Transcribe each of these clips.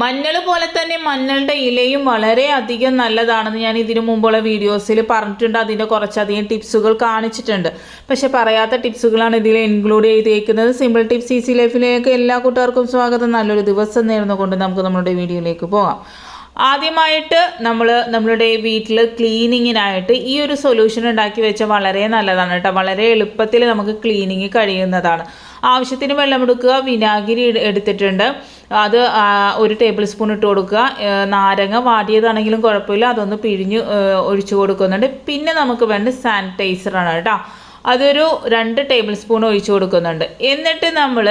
മഞ്ഞൾ പോലെ തന്നെ മഞ്ഞളുടെ ഇലയും വളരെ അധികം നല്ലതാണെന്ന് ഞാൻ ഇതിനു മുമ്പുള്ള വീഡിയോസിൽ പറഞ്ഞിട്ടുണ്ട്. അതിന്റെ കുറച്ചധികം ടിപ്സുകൾ കാണിച്ചിട്ടുണ്ട്. പക്ഷെ പറയാത്ത ടിപ്സുകളാണ് ഇതിൽ ഇൻക്ലൂഡ് ചെയ്തേക്കുന്നത്. സിമ്പിൾ ടിപ്സ് ഈസി ലൈഫിലേക്ക് എല്ലാ കൂട്ടുകാർക്കും സ്വാഗതം. നല്ലൊരു ദിവസം നേർന്നുകൊണ്ട് നമുക്ക് നമ്മുടെ വീഡിയോയിലേക്ക് പോകാം. ആദ്യമായിട്ട് നമ്മൾ നമ്മളുടെ വീട്ടിൽ ക്ലീനിങ്ങിനായിട്ട് ഈ ഒരു സൊല്യൂഷൻ ഉണ്ടാക്കി വെച്ചാൽ വളരെ നല്ലതാണ് കേട്ടോ. വളരെ എളുപ്പത്തിൽ നമുക്ക് ക്ലീനിങ് കഴിയുന്നതാണ്. ആവശ്യത്തിന് വെള്ളമെടുക്കുക വിനാഗിരി എടുത്തിട്ടുണ്ട്. അത് ഒരു ടേബിൾ സ്പൂൺ ഇട്ട് കൊടുക്കുക. നാരങ്ങ വാടിയതാണെങ്കിലും കുഴപ്പമില്ല. അതൊന്ന് പിഴിഞ്ഞ് ഒഴിച്ചു കൊടുക്കുന്നുണ്ട്. പിന്നെ നമുക്ക് വേണ്ട സാനിറ്റൈസറാണ് കേട്ടോ. അതൊരു രണ്ട് ടേബിൾ സ്പൂൺ ഒഴിച്ചു കൊടുക്കുന്നുണ്ട്. എന്നിട്ട് നമ്മൾ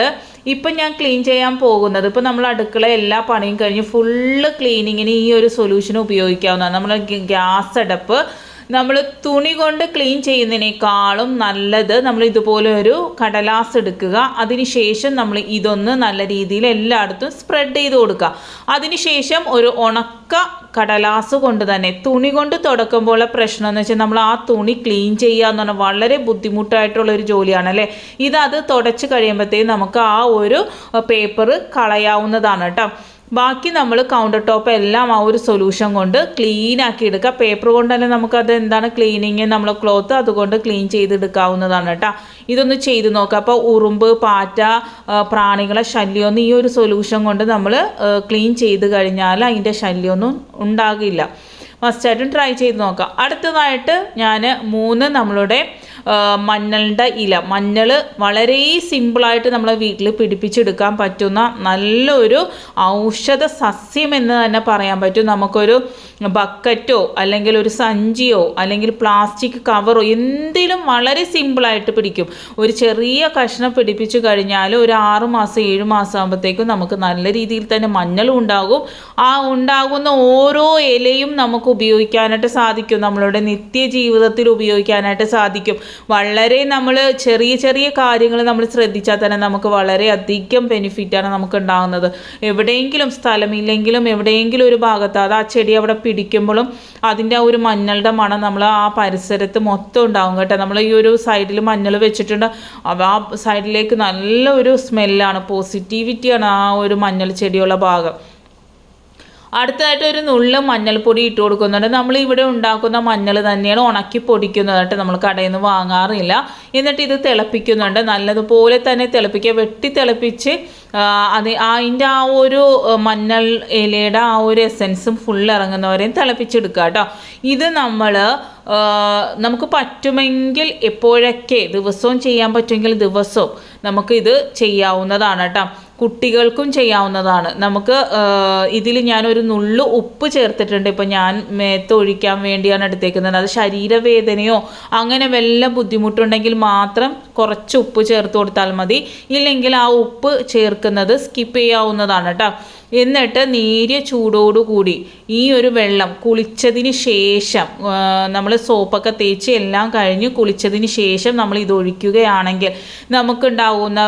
ഇപ്പം ഞാൻ ക്ലീൻ ചെയ്യാൻ പോകുന്നത് ഇപ്പം നമ്മൾ അടുക്കള എല്ലാ പണിയും കഴിഞ്ഞ് ഫുള്ള് ക്ലീനിങ്ങിന് ഈ ഒരു സൊല്യൂഷൻ ഉപയോഗിക്കാവുന്നതാണ്. നമ്മൾ ഗ്യാസ് അടപ്പ് നമ്മൾ തുണി കൊണ്ട് ക്ലീൻ ചെയ്യുന്നതിനേക്കാളും നല്ലത് നമ്മൾ ഇതുപോലെ ഒരു കടലാസ് എടുക്കുക. അതിനുശേഷം നമ്മൾ ഇതൊന്ന് നല്ല രീതിയിൽ എല്ലായിടത്തും സ്പ്രെഡ് ചെയ്ത് കൊടുക്കുക. അതിനുശേഷം ഒരു ഉണക്ക കടലാസ് കൊണ്ട് തന്നെ തുണി കൊണ്ട് തുടക്കുമ്പോഴുള്ള പ്രശ്നം എന്ന് വെച്ചാൽ നമ്മൾ ആ തുണി ക്ലീൻ ചെയ്യുക എന്ന് പറഞ്ഞാൽ വളരെ ബുദ്ധിമുട്ടായിട്ടുള്ള ഒരു ജോലിയാണ് അല്ലേ? ഇത് അത് തുടച്ച് കഴിയുമ്പോഴത്തേക്കും നമുക്ക് ആ ഒരു പേപ്പർ കളയാവുന്നതാണ് കേട്ടോ. ബാക്കി നമ്മൾ കൗണ്ടർ ടോപ്പ് എല്ലാം ആ ഒരു സൊല്യൂഷൻ കൊണ്ട് ക്ലീൻ ആക്കി എടുക്കുക. പേപ്പർ കൊണ്ട് തന്നെ നമുക്കത് എന്താണ് ക്ലീനിങ് നമ്മൾ ക്ലോത്ത് അതുകൊണ്ട് ക്ലീൻ ചെയ്തെടുക്കാവുന്നതാണ് കേട്ടോ. ഇതൊന്ന് ചെയ്ത് നോക്കുക അപ്പോൾ ഉറുമ്പ് പാറ്റ പ്രാണികളെ ശല്യമൊന്നും ഈ ഒരു സൊല്യൂഷൻ കൊണ്ട് നമ്മൾ ക്ലീൻ ചെയ്ത് കഴിഞ്ഞാൽ അതിന്റെ ശല്യമൊന്നും ഉണ്ടാകില്ല. മസ്റ്റായിട്ടും ട്രൈ ചെയ്ത് നോക്കാം. അടുത്തതായിട്ട് ഞാൻ മൂന്ന് നമ്മളുടെ മഞ്ഞളുടെ ഇല. മഞ്ഞൾ വളരെ സിമ്പിളായിട്ട് നമ്മളെ വീട്ടിൽ പിടിപ്പിച്ചെടുക്കാൻ പറ്റുന്ന നല്ലൊരു ഔഷധ സസ്യം എന്ന് തന്നെ പറയാൻ പറ്റും. നമുക്കൊരു ബക്കറ്റോ അല്ലെങ്കിൽ ഒരു സഞ്ചിയോ അല്ലെങ്കിൽ പ്ലാസ്റ്റിക് കവറോ എന്തിലും വളരെ സിമ്പിളായിട്ട് പിടിക്കും. ഒരു ചെറിയ കഷ്ണം പിടിപ്പിച്ചു കഴിഞ്ഞാൽ ഒരു ആറ് മാസം ഏഴ് മാസം ആകുമ്പോഴത്തേക്കും നമുക്ക് നല്ല രീതിയിൽ തന്നെ മഞ്ഞളും ഉണ്ടാകും. ആ ഉണ്ടാകുന്ന ഓരോ ഇലയും നമുക്ക് ഉപയോഗിക്കാനായിട്ട് സാധിക്കും. നമ്മളുടെ നിത്യജീവിതത്തിൽ ഉപയോഗിക്കാനായിട്ട് സാധിക്കും. വളരെ നമ്മൾ ചെറിയ ചെറിയ കാര്യങ്ങൾ നമ്മൾ ശ്രദ്ധിച്ചാൽ തന്നെ നമുക്ക് വളരെ അധികം ബെനിഫിറ്റാണ് നമുക്ക് ഉണ്ടാകുന്നത്. എവിടെയെങ്കിലും സ്ഥലമില്ലെങ്കിലും എവിടെയെങ്കിലും ഒരു ഭാഗത്ത് അത് ആ ചെടി അവിടെ പിടിക്കുമ്പോഴും അതിന്റെ ആ ഒരു മഞ്ഞളുടെ മണം നമ്മൾ ആ പരിസരത്ത് മൊത്തം ഉണ്ടാകും കേട്ടോ. നമ്മൾ ഈ ഒരു സൈഡിൽ മഞ്ഞൾ വെച്ചിട്ടുണ്ട്. അപ്പോൾ ആ സൈഡിലേക്ക് നല്ല ഒരു സ്മെല്ലാണ് പോസിറ്റിവിറ്റിയാണ് ആ ഒരു മഞ്ഞൾ ചെടിയുള്ള ഭാഗം. അടുത്തതായിട്ട് ഒരു നുള്ള് മഞ്ഞൾപ്പൊടി ഇട്ട് കൊടുക്കുന്നുണ്ട്. നമ്മൾ ഇവിടെ ഉണ്ടാക്കുന്ന മഞ്ഞൾ തന്നെയാണ് ഉണക്കി പൊടിക്കുന്നതായിട്ട് നമ്മൾ കടയിൽ നിന്ന് വാങ്ങാറില്ല. എന്നിട്ട് ഇത് തിളപ്പിക്കുന്നുണ്ട്. നല്ലതുപോലെ തന്നെ തിളപ്പിക്കുക. വെട്ടി തിളപ്പിച്ച് അത് അതിന്റെ ആ ഒരു മഞ്ഞൾ ഇലയുടെ ആ ഒരു എസൻസും ഫുൾ ഇറങ്ങുന്നവരെയും തിളപ്പിച്ചെടുക്കുക കേട്ടോ. ഇത് നമ്മൾ നമുക്ക് പറ്റുമെങ്കിൽ എപ്പോഴൊക്കെ ദിവസവും ചെയ്യാൻ പറ്റുമെങ്കിൽ ദിവസവും നമുക്ക് ഇത് ചെയ്യാവുന്നതാണ് കേട്ടോ. കുട്ടികൾക്കും ചെയ്യാവുന്നതാണ്. നമുക്ക് ഇതിൽ ഞാനൊരു നുള്ളു ഉപ്പ് ചേർത്തിട്ടുണ്ട്. ഇപ്പം ഞാൻ മേത്ത് ഒഴിക്കാൻ വേണ്ടിയാണ് എടുത്തേക്കുന്നത്. അത് ശരീരവേദനയോ അങ്ങനെ വല്ല ബുദ്ധിമുട്ടുണ്ടെങ്കിൽ മാത്രം കുറച്ച് ഉപ്പ് ചേർത്ത് കൊടുത്താൽ മതി. ഇല്ലെങ്കിൽ ആ ഉപ്പ് ചേർക്കുന്നത് സ്കിപ്പ് ചെയ്യാവുന്നതാണ് കേട്ടോ. എന്നിട്ട് നേരിയ ചൂടോടുകൂടി ഈ ഒരു വെള്ളം കുളിച്ചതിന് ശേഷം നമ്മൾ സോപ്പൊക്കെ തേച്ച് എല്ലാം കഴിഞ്ഞ് കുളിച്ചതിന് ശേഷം നമ്മൾ ഇത് ഒഴിക്കുകയാണെങ്കിൽ നമുക്കുണ്ടാവുന്ന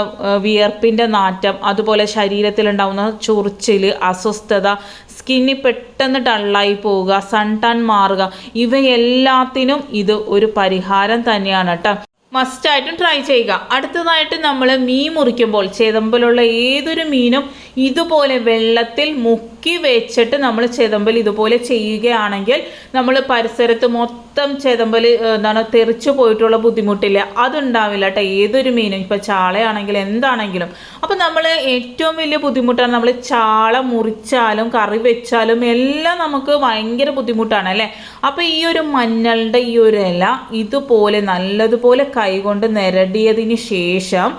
വിയർപ്പിന്റെ നാറ്റം അതുപോലെ ശരീരത്തിലുണ്ടാവുന്ന ചൊറിച്ചിൽ അസ്വസ്ഥത സ്കിന്നി പെട്ടെന്ന് ഡള്ളായി പോവുക സൺ ടാൻ മാറുക ഇവയെല്ലാത്തിനും ഇത് ഒരു പരിഹാരം തന്നെയാണ് കേട്ടോ. മസ്റ്റായിട്ടും ട്രൈ ചെയ്യുക. അടുത്തതായിട്ട് നമ്മൾ മീൻ മുറിക്കുമ്പോൾ ചേതമ്പലുള്ള ഏതൊരു മീനും ഇതുപോലെ വെള്ളത്തിൽ മുക്കി വെച്ചിട്ട് നമ്മൾ ചെതമ്പൽ ഇതുപോലെ ചെയ്യുകയാണെങ്കിൽ നമ്മൾ പരിസരത്ത് മൊത്തം ചെതമ്പൽ എന്താണ് തെറിച്ചു പോയിട്ടുള്ള ബുദ്ധിമുട്ടില്ല. അതുണ്ടാവില്ല കേട്ടോ ഏതൊരു മീനും ഇപ്പോൾ ചാളയാണെങ്കിലും എന്താണെങ്കിലും. അപ്പോൾ നമ്മൾ ഏറ്റവും വലിയ ബുദ്ധിമുട്ടാണ് നമ്മൾ ചാള മുറിച്ചാലും കറി വെച്ചാലും എല്ലാം നമുക്ക് ഭയങ്കര ബുദ്ധിമുട്ടാണ് അല്ലേ? അപ്പോൾ ഈ ഒരു മഞ്ഞളുടെ ഈ ഒരു ഇല ഇതുപോലെ നല്ലതുപോലെ കൈകൊണ്ട് നിരടിയതിന് ശേഷം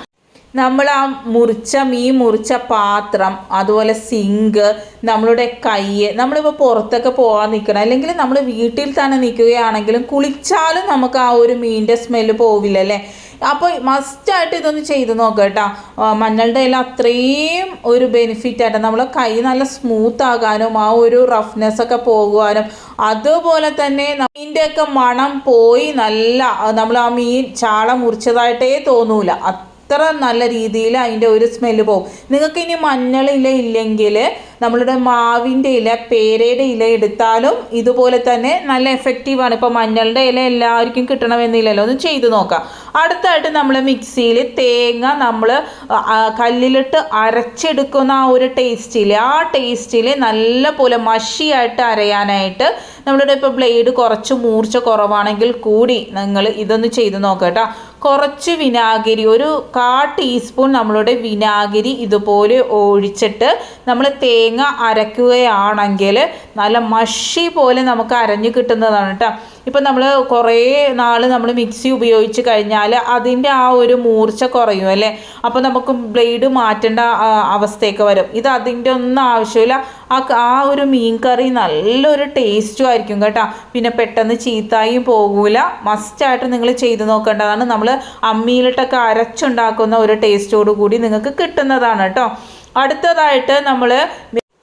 നമ്മൾ ആ മുറിച്ച മീൻ മുറിച്ച പാത്രം അതുപോലെ സിങ്ക് നമ്മളുടെ കൈ നമ്മളിപ്പോൾ പുറത്തൊക്കെ പോകാൻ നിൽക്കണം അല്ലെങ്കിൽ നമ്മൾ വീട്ടിൽ തന്നെ നിൽക്കുകയാണെങ്കിലും കുളിച്ചാലും നമുക്ക് ആ ഒരു മീനിന്റെ സ്മെല്ല് പോവില്ല അല്ലേ? അപ്പോൾ മസ്റ്റായിട്ട് ഇതൊന്ന് ചെയ്ത് നോക്കുക കേട്ടോ മഞ്ഞളുടെ ഇല അത്രയും ഒരു ബെനിഫിറ്റ് ആയിട്ട് നമ്മളെ കൈ നല്ല സ്മൂത്ത് ആകാനും ആ ഒരു റഫ്നെസ് ഒക്കെ പോകുവാനും അതുപോലെ തന്നെ മീനിന്റെയൊക്കെ മണം പോയി നല്ല നമ്മൾ ആ മീൻ ചാള മുറിച്ചതായിട്ടേ തോന്നൂല. അത്ര നല്ല രീതിയിൽ അതിന്റെ ഒരു സ്മെല്ല് പോകും നിങ്ങൾക്ക് ഇനി മഞ്ഞളില ഇല്ലെങ്കിൽ നമ്മളുടെ മാവിന്റെ ഇല പേരയുടെ ഇല എടുത്താലും ഇതുപോലെ തന്നെ നല്ല എഫക്റ്റീവാണ് ഇപ്പോൾ മഞ്ഞളുടെ ഇല എല്ലാവർക്കും കിട്ടണമെന്നില്ലല്ലോ. ഒന്ന് ചെയ്ത് നോക്കാം. അടുത്തായിട്ട് നമ്മൾ മിക്സിയിൽ തേങ്ങ നമ്മൾ കല്ലിലിട്ട് അരച്ചെടുക്കുന്ന ആ ഒരു ടേസ്റ്റിൽ ആ ടേസ്റ്റിൽ നല്ല പോലെ മഷിയായിട്ട് അരയാനായിട്ട് നമ്മളുടെ ഇപ്പോൾ ബ്ലേഡ് കുറച്ച് മൂർച്ച കുറവാണെങ്കിൽ കൂടി നിങ്ങൾ ഇതൊന്ന് ചെയ്ത് നോക്കട്ടോ കുറച്ച് വിനാഗിരി ഒരു കാ ടീസ്പൂൺ നമ്മളുടെ വിനാഗിരി ഇതുപോലെ ഒഴിച്ചിട്ട് നമ്മൾ തേങ്ങ അരയ്ക്കുകയാണെങ്കിൽ നല്ല മഷി പോലെ നമുക്ക് അരഞ്ഞു കിട്ടുന്നതാണ് കേട്ടോ. ഇപ്പം നമ്മൾ കുറേ നാൾ നമ്മൾ മിക്സി ഉപയോഗിച്ച് കഴിഞ്ഞാൽ അതിന്റെ ആ ഒരു മൂർച്ച കുറയും അല്ലേ? അപ്പോൾ നമുക്ക് ബ്ലേഡ് മാറ്റേണ്ട അവസ്ഥയൊക്കെ വരും. ഇത് അതിന്റെ ഒന്നും ആവശ്യമില്ല. ആ ആ ഒരു മീൻ കറി നല്ലൊരു ടേസ്റ്റും ആയിരിക്കും കേട്ടോ. പിന്നെ പെട്ടെന്ന് ചീത്തായും പോകൂല. മസ്റ്റായിട്ട് നിങ്ങൾ ചെയ്ത് നോക്കേണ്ടതാണ്. നമ്മൾ അമ്മിയിലിട്ടൊക്കെ അരച്ചുണ്ടാക്കുന്ന ഒരു ടേസ്റ്റോടു കൂടി നിങ്ങൾക്ക് കിട്ടുന്നതാണ് കേട്ടോ. അടുത്തതായിട്ട് നമ്മൾ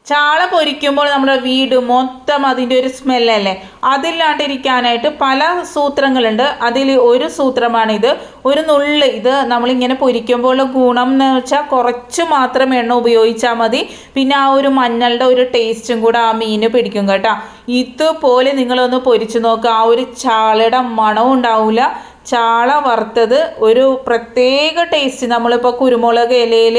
ചാള പൊരിക്കുമ്പോൾ നമ്മുടെ വീട് മൊത്തം അതിന്റെ ഒരു സ്മെല്ലല്ലേ അതില്ലാണ്ടിരിക്കാനായിട്ട് പല സൂത്രങ്ങളുണ്ട്. അതിൽ ഒരു സൂത്രമാണിത്. ഒരു നുള്ള് ഇത് നമ്മളിങ്ങനെ പൊരിക്കുമ്പോൾ ഗുണം എന്ന് വെച്ചാൽ കുറച്ച് മാത്രം എണ്ണ ഉപയോഗിച്ചാൽ മതി. പിന്നെ ആ ഒരു മഞ്ഞളുടെ ഒരു ടേസ്റ്റും കൂടെ ആ മീന് പിടിക്കും കേട്ടോ. ഇതുപോലെ നിങ്ങളൊന്ന് പൊരിച്ചു നോക്കുക ആ ഒരു ചാളയുടെ മണവും ഉണ്ടാവില്ല ചാള വറുത്തത് ഒരു പ്രത്യേക ടേസ്റ്റ് നമ്മളിപ്പോൾ കുരുമുളക് ഇലയിൽ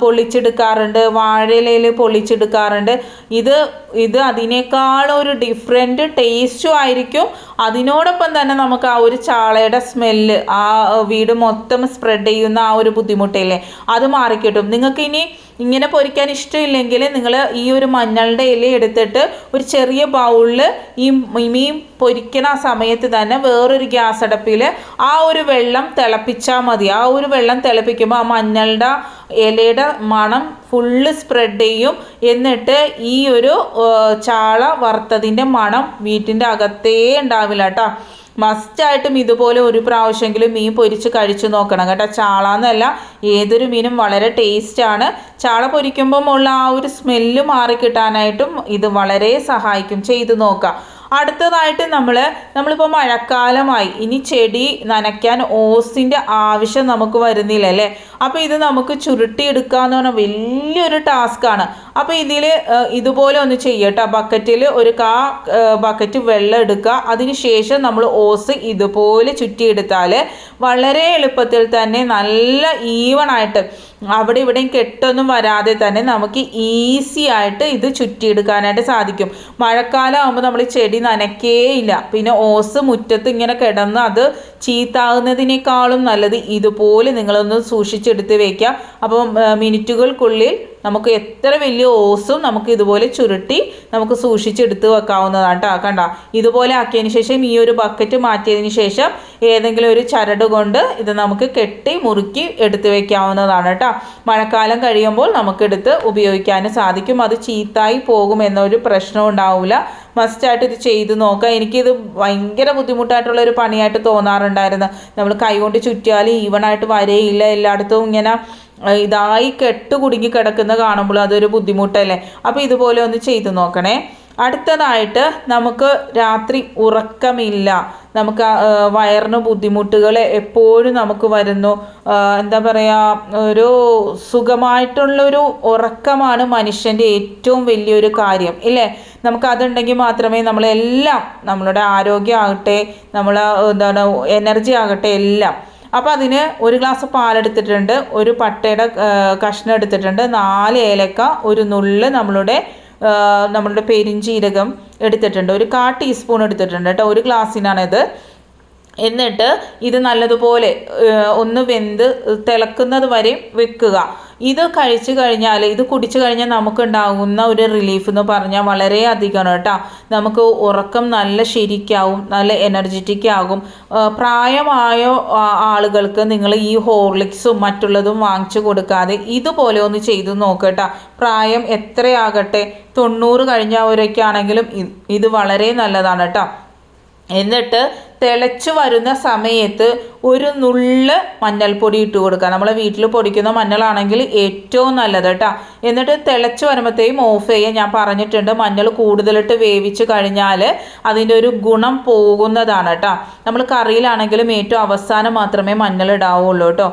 പൊള്ളിച്ചെടുക്കാറുണ്ട് വാഴയിലയിൽ പൊളിച്ചെടുക്കാറുണ്ട് ഇത് ഇത് അതിനേക്കാൾ ഒരു ഡിഫറെന്റ് ടേസ്റ്റും ആയിരിക്കും. അതിനോടൊപ്പം തന്നെ നമുക്ക് ആ ഒരു ചാളയുടെ സ്മെല്ല് ആ വീട് മൊത്തം സ്പ്രെഡ് ചെയ്യുന്ന ആ ഒരു ബുദ്ധിമുട്ടില്ലേ? അത് മാറിക്കിട്ടും. നിങ്ങൾക്ക് ഇനി ഇങ്ങനെ പൊരിക്കാൻ ഇഷ്ടമില്ലെങ്കിൽ നിങ്ങൾ ഈ ഒരു മഞ്ഞളുടെ ഇല എടുത്തിട്ട് ഒരു ചെറിയ ബൗളിൽ ഈ മീൻ പൊരിക്കണ സമയത്ത് തന്നെ വേറൊരു ഗ്യാസ് അടപ്പിൽ ആ ഒരു വെള്ളം തിളപ്പിച്ചാൽ മതി. ആ ഒരു വെള്ളം തിളപ്പിക്കുമ്പോൾ ആ മഞ്ഞളുടെ ഇലയുടെ മണം ഫുള്ള് സ്പ്രെഡ് ചെയ്യും. എന്നിട്ട് ഈ ഒരു ചാള വറുത്തതിന്റെ മണം വീട്ടിന്റെ അകത്തേ ഉണ്ടാവില്ല കേട്ടോ മസ്റ്റായിട്ടും ഇതുപോലെ ഒരു പ്രാവശ്യമെങ്കിലും മീൻ പൊരിച്ച് കഴിച്ചു നോക്കണം കേട്ടോ. ചാള എന്നല്ല ഏതൊരു മീനും വളരെ ടേസ്റ്റാണ് ചാള പൊരിക്കുമ്പം ഉള്ള ആ ഒരു സ്മെല്ല് മാറിക്കിട്ടാനായിട്ടും ഇത് വളരെ സഹായിക്കും. ചെയ്തു നോക്കാം. അടുത്തതായിട്ട് നമ്മൾ നമ്മളിപ്പോൾ മഴക്കാലമായി. ഇനി ചെടി നനയ്ക്കാൻ ഓസിന്റെ ആവശ്യം നമുക്ക് വരുന്നില്ല അല്ലേ? അപ്പോൾ ഇത് നമുക്ക് ചുരുട്ടിയെടുക്കുക എന്ന് പറഞ്ഞാൽ വലിയൊരു ടാസ്ക്കാണ് അപ്പോൾ ഇതിൽ ഇതുപോലെ ഒന്ന് ചെയ്യട്ടോ. ബക്കറ്റിൽ ഒരു കാ ബക്കറ്റ് വെള്ളം എടുക്കുക. അതിനുശേഷം നമ്മൾ ഓസ് ഇതുപോലെ ചുറ്റിയെടുത്താൽ വളരെ എളുപ്പത്തിൽ തന്നെ നല്ല ഈവണായിട്ട് അവിടെ ഇവിടെയും കെട്ടൊന്നും വരാതെ തന്നെ നമുക്ക് ഈസി ആയിട്ട് ഇത് ചുറ്റിയെടുക്കാനായിട്ട് സാധിക്കും. മഴക്കാലം ആകുമ്പോൾ നമ്മൾ ചെടി നനയ്ക്കേയില്ല പിന്നെ ഓസ് മുറ്റത്ത് ഇങ്ങനെ കിടന്ന് അത് ചീത്താകുന്നതിനേക്കാളും നല്ലത് ഇതുപോലെ നിങ്ങളൊന്ന് സൂക്ഷിച്ചെടുത്ത് വയ്ക്കുക. അപ്പം മിനിറ്റുകൾക്കുള്ളിൽ നമുക്ക് എത്ര വലിയ ഓസും നമുക്ക് ഇതുപോലെ ചുരുട്ടി നമുക്ക് സൂക്ഷിച്ചെടുത്ത് വെക്കാവുന്നതാണ് കേട്ടോ കണ്ട ഇതുപോലെ ആക്കിയതിന് ശേഷം ഈ ഒരു ബക്കറ്റ് മാറ്റിയതിന് ശേഷം ഏതെങ്കിലും ഒരു ചരട് കൊണ്ട് ഇത് നമുക്ക് കെട്ടി മുറുക്കി എടുത്ത് വെക്കാവുന്നതാണ് കേട്ടോ മഴക്കാലം കഴിയുമ്പോൾ നമുക്കെടുത്ത് ഉപയോഗിക്കാനും സാധിക്കും. അത് ചീത്തായി പോകും എന്നൊരു പ്രശ്നം ഉണ്ടാവില്ല മസ്റ്റായിട്ട് ഇത് ചെയ്ത് നോക്കുക എനിക്കിത് ഭയങ്കര ബുദ്ധിമുട്ടായിട്ടുള്ള ഒരു പണിയായിട്ട് തോന്നാറുണ്ടായിരുന്നു. നമ്മൾ കൈകൊണ്ട് ചുറ്റിയാൽ ഈവണായിട്ട് വരയില്ല. എല്ലായിടത്തും ഇങ്ങനെ ഇതായി കെട്ട് കുടുങ്ങി കിടക്കുന്ന കാണുമ്പോൾ അതൊരു ബുദ്ധിമുട്ടല്ലേ? അപ്പോൾ ഇതുപോലെ ഒന്ന് ചെയ്തു നോക്കണേ. അടുത്തതായിട്ട് നമുക്ക് രാത്രി ഉറക്കമില്ല. നമുക്ക് വയറിന് ബുദ്ധിമുട്ടുകൾ എപ്പോഴും നമുക്ക് വരുന്നു. എന്താ പറയുക ഒരു സുഖമായിട്ടുള്ളൊരു ഉറക്കമാണ് മനുഷ്യന്റെ ഏറ്റവും വലിയൊരു കാര്യം ഇല്ലേ? നമുക്കതുണ്ടെങ്കിൽ മാത്രമേ നമ്മളെല്ലാം നമ്മളുടെ ആരോഗ്യമാകട്ടെ നമ്മൾ എന്താണ് എനർജി ആകട്ടെ എല്ലാം അപ്പോൾ അതിന് ഒരു ഗ്ലാസ് പാലെടുത്തിട്ടുണ്ട് ഒരു പട്ടയുടെ കഷ്ണം എടുത്തിട്ടുണ്ട് നാല് ഏലക്ക ഒരു നുള്ള് നമ്മളുടെ നമ്മളുടെ പെരിഞ്ചീരകം എടുത്തിട്ടുണ്ട് ഒരു കാ ടീസ്പൂൺ എടുത്തിട്ടുണ്ട് കേട്ടോ ഒരു ഗ്ലാസ്സിനാണിത് എന്നിട്ട് ഇത് നല്ലതുപോലെ ഒന്ന് വെന്ത് തിളക്കുന്നത് വരെ വെക്കുക. ഇത് കഴിച്ചു കഴിഞ്ഞാൽ ഇത് കുടിച്ചു കഴിഞ്ഞാൽ നമുക്കുണ്ടാകുന്ന ഒരു റിലീഫ് എന്ന് പറഞ്ഞാൽ വളരെ അധികമാണ് കേട്ടോ. നമുക്ക് ഉറക്കം നല്ല ശരിക്കാവും നല്ല എനർജറ്റിക് ആകും. പ്രായമായ ആളുകൾക്ക് നിങ്ങൾ ഈ ഹോർലിക്സും മറ്റുള്ളതും വാങ്ങിച്ചു കൊടുക്കാതെ ഇതുപോലെ ഒന്ന് ചെയ്തു നോക്കട്ടോ പ്രായം എത്രയാകട്ടെ തൊണ്ണൂറ് കഴിഞ്ഞവരൊക്കെ ആണെങ്കിലും ഇത് വളരെ നല്ലതാണ് കേട്ടോ. എന്നിട്ട് തിളച്ചു വരുന്ന സമയത്ത് ഒരു നുള്ള് മഞ്ഞൾപ്പൊടി ഇട്ട് കൊടുക്കുക. നമ്മളെ വീട്ടിൽ പൊടിക്കുന്ന മഞ്ഞളാണെങ്കിൽ ഏറ്റവും നല്ലത് കേട്ടോ. എന്നിട്ട് തിളച്ച് വരുമ്പോഴത്തേക്കും ഓഫ് ചെയ്യാൻ ഞാൻ പറഞ്ഞിട്ടുണ്ട് മഞ്ഞൾ കൂടുതലിട്ട് വേവിച്ച് കഴിഞ്ഞാൽ അതിന്റെ ഒരു ഗുണം പോകുന്നതാണ് കേട്ടോ. നമ്മൾ കറിയിലാണെങ്കിലും ഏറ്റവും അവസാനം മാത്രമേ മഞ്ഞൾ ഇടാവുള്ളൂ കേട്ടോ.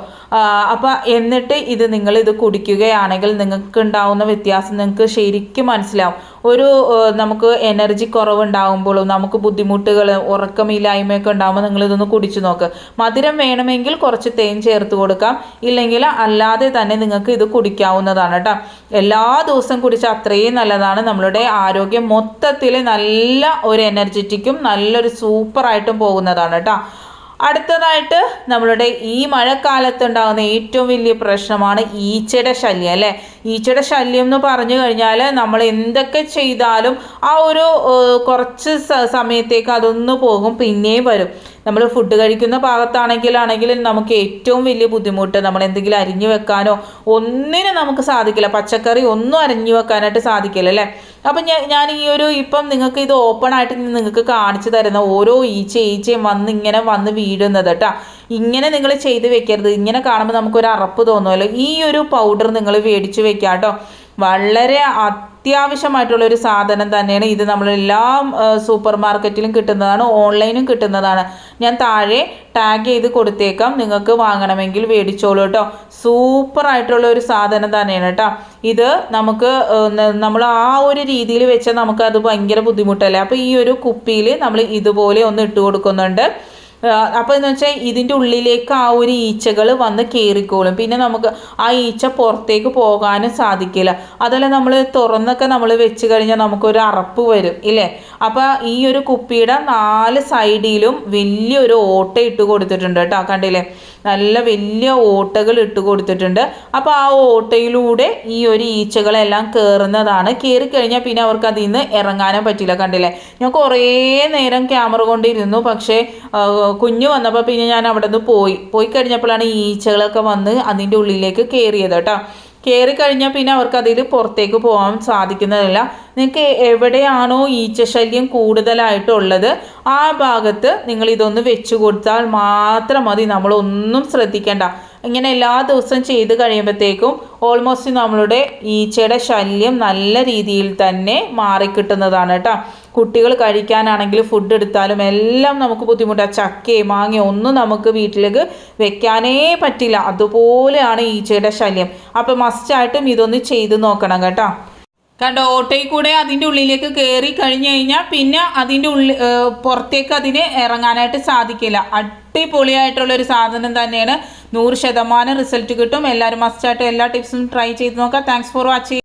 അപ്പോൾ എന്നിട്ട് ഇത് നിങ്ങൾ ഇത് കുടിക്കുകയാണെങ്കിൽ നിങ്ങൾക്ക് ഉണ്ടാവുന്ന വ്യത്യാസം നിങ്ങൾക്ക് ശരിക്കും മനസ്സിലാവും. ഒരു നമുക്ക് എനർജി കുറവുണ്ടാകുമ്പോഴും നമുക്ക് ബുദ്ധിമുട്ടുകൾ ഉറക്കമില്ലായ്മയൊക്കെ ഉണ്ടാകുമ്പോൾ നിങ്ങൾ ഇതൊന്ന് കുടിച്ചു നോക്ക്. മധുരം വേണമെങ്കിൽ കുറച്ച് തേൻ ചേർത്ത് കൊടുക്കാം. ഇല്ലെങ്കിൽ അല്ലാതെ തന്നെ നിങ്ങൾക്ക് ഇത് കുടിക്കാവുന്നതാണ് കേട്ടോ. എല്ലാ ദിവസവും കുടിച്ചാൽ അത്രയും നല്ലതാണ്. നമ്മളുടെ ആരോഗ്യം മൊത്തത്തിൽ നല്ല ഒരു എനർജറ്റിക്കും നല്ലൊരു സൂപ്പറായിട്ടും പോകുന്നതാണ് കേട്ടോ. അടുത്തതായിട്ട് നമ്മളുടെ ഈ മഴക്കാലത്ത് ഉണ്ടാകുന്ന ഏറ്റവും വലിയ പ്രശ്നമാണ് ഈച്ചയുടെ ശല്യം അല്ലേ? ഈച്ചയുടെ ശല്യം എന്ന് പറഞ്ഞു കഴിഞ്ഞാൽ നമ്മൾ എന്തൊക്കെ ചെയ്താലും ആ ഒരു കുറച്ച് സമയത്തേക്ക് അതൊന്ന് പോകും പിന്നെയും വരും. നമ്മൾ ഫുഡ് കഴിക്കുന്ന ഭാഗത്താണെങ്കിലാണെങ്കിലും നമുക്ക് ഏറ്റവും വലിയ ബുദ്ധിമുട്ട് നമ്മൾ എന്തെങ്കിലും അരിഞ്ഞു വെക്കാനോ ഒന്നിനും നമുക്ക് സാധിക്കില്ല. പച്ചക്കറി ഒന്നും അരിഞ്ഞു വെക്കാനായിട്ട് സാധിക്കില്ല അല്ലേ? അപ്പം ഞാൻ ഞാൻ ഈ ഒരു ഇപ്പം നിങ്ങൾക്ക് ഇത് ഓപ്പൺ ആയിട്ട് നിങ്ങൾക്ക് കാണിച്ചു തരുന്ന ഓരോ ഈച്ച ഈച്ചയും വന്ന് ഇങ്ങനെ വന്ന് വീഴുന്നത് കേട്ടോ ഇങ്ങനെ നിങ്ങൾ ചെയ്ത് വെക്കരുത്. ഇങ്ങനെ കാണുമ്പോൾ നമുക്കൊരു അറപ്പ് തോന്നുമല്ലോ. ഈ ഒരു പൗഡർ നിങ്ങൾ മേടിച്ച് വെക്കാം കേട്ടോ വളരെ അത്യാവശ്യമായിട്ടുള്ള ഒരു സാധനം തന്നെയാണ്. ഇത് നമ്മൾ എല്ലാ സൂപ്പർ മാർക്കറ്റിലും കിട്ടുന്നതാണ് ഓൺലൈനും കിട്ടുന്നതാണ്. ഞാൻ താഴെ ടാഗ് ചെയ്ത് കൊടുത്തേക്കാം. നിങ്ങൾക്ക് വാങ്ങണമെങ്കിൽ മേടിച്ചോളൂ കേട്ടോ. സൂപ്പർ ആയിട്ടുള്ള ഒരു സാധനം തന്നെയാണ് കേട്ടോ. ഇത് നമുക്ക് നമ്മൾ ആ ഒരു രീതിയിൽ വെച്ചാൽ നമുക്കത് ഭയങ്കര ബുദ്ധിമുട്ടല്ലേ? അപ്പോൾ ഈ ഒരു കുപ്പിയിൽ നമ്മൾ ഇതുപോലെ ഒന്ന് ഇട്ട് കൊടുക്കുന്നുണ്ട്. അപ്പോൾ എന്ന് വെച്ചാൽ ഇതിന്റെ ഉള്ളിലേക്ക് ആ ഒരു ഈച്ചകൾ വന്ന് കയറിക്കോളും പിന്നെ നമുക്ക് ആ ഈച്ച പുറത്തേക്ക് പോകാനും സാധിക്കില്ല. അതല്ല നമ്മൾ തുറന്നൊക്കെ നമ്മൾ വെച്ച് കഴിഞ്ഞാൽ നമുക്കൊരു അറപ്പ് വരും ഇല്ലേ? അപ്പോൾ ഈ ഒരു കുപ്പിയുടെ നാല് സൈഡിലും വലിയൊരു ഓട്ട ഇട്ട് കൊടുത്തിട്ടുണ്ട് കേട്ടോ കണ്ടില്ലേ? നല്ല വലിയ ഓട്ടകൾ ഇട്ട് കൊടുത്തിട്ടുണ്ട്. അപ്പോൾ ആ ഓട്ടയിലൂടെ ഈ ഒരു ഈച്ചകളെല്ലാം കയറുന്നതാണ് കയറി കഴിഞ്ഞാൽ പിന്നെ അവർക്ക് അതിൽ നിന്ന് ഇറങ്ങാനും പറ്റില്ല കണ്ടില്ലേ? ഞാൻ കുറേ നേരം ക്യാമറ കൊണ്ടിരുന്നു പക്ഷേ കുഞ്ഞ് വന്നപ്പോൾ പിന്നെ ഞാൻ അവിടെ നിന്ന് പോയി. പോയി കഴിഞ്ഞപ്പോഴാണ് ഈച്ചകളൊക്കെ വന്ന് അതിന്റെ ഉള്ളിലേക്ക് കയറിയത് കേട്ടോ. കയറി കഴിഞ്ഞാൽ പിന്നെ അവർക്ക് അതിൽ പുറത്തേക്ക് പോകാൻ സാധിക്കുന്നതല്ല. നിങ്ങൾക്ക് എവിടെയാണോ ഈച്ചശല്യം കൂടുതലായിട്ടുള്ളത് ആ ഭാഗത്ത് നിങ്ങൾ ഇതൊന്ന് വെച്ച് കൊടുത്താൽ മാത്രം മതി. നമ്മളൊന്നും ശ്രദ്ധിക്കേണ്ട. ഇങ്ങനെ എല്ലാ ദിവസവും ചെയ്ത് കഴിയുമ്പോഴത്തേക്കും ഓൾമോസ്റ്റ് നമ്മളുടെ ഈച്ചയുടെ ശല്യം നല്ല രീതിയിൽ തന്നെ മാറിക്കിട്ടുന്നതാണ് കേട്ടോ. കുട്ടികൾ കഴിക്കാനാണെങ്കിൽ ഫുഡ് എടുത്താലും എല്ലാം നമുക്ക് ബുദ്ധിമുട്ടാണ് ചക്കയും മാങ്ങയും ഒന്നും നമുക്ക് വീട്ടിലേക്ക് വെക്കാനേ പറ്റില്ല. അതുപോലെയാണ് ഈച്ചയുടെ ശല്യം. അപ്പം മസ്റ്റായിട്ടും ഇതൊന്ന് ചെയ്ത് നോക്കണം കേട്ടോ. കണ്ടോ ഓട്ടോയിൽ കൂടെ അതിന്റെ ഉള്ളിലേക്ക് കയറി കഴിഞ്ഞു കഴിഞ്ഞാൽ പിന്നെ അതിന്റെ ഉള്ളിൽ പുറത്തേക്ക് അതിന് ഇറങ്ങാനായിട്ട് സാധിക്കില്ല. അടിപൊളിയായിട്ടുള്ളൊരു സാധനം തന്നെയാണ്. നൂറ് ശതമാനം റിസൾട്ട് കിട്ടും. എല്ലാവരും മസ്റ്റായിട്ട് എല്ലാ ടിപ്സും ട്രൈ ചെയ്ത് നോക്കാം താങ്ക്സ് ഫോർ വാച്ചിങ്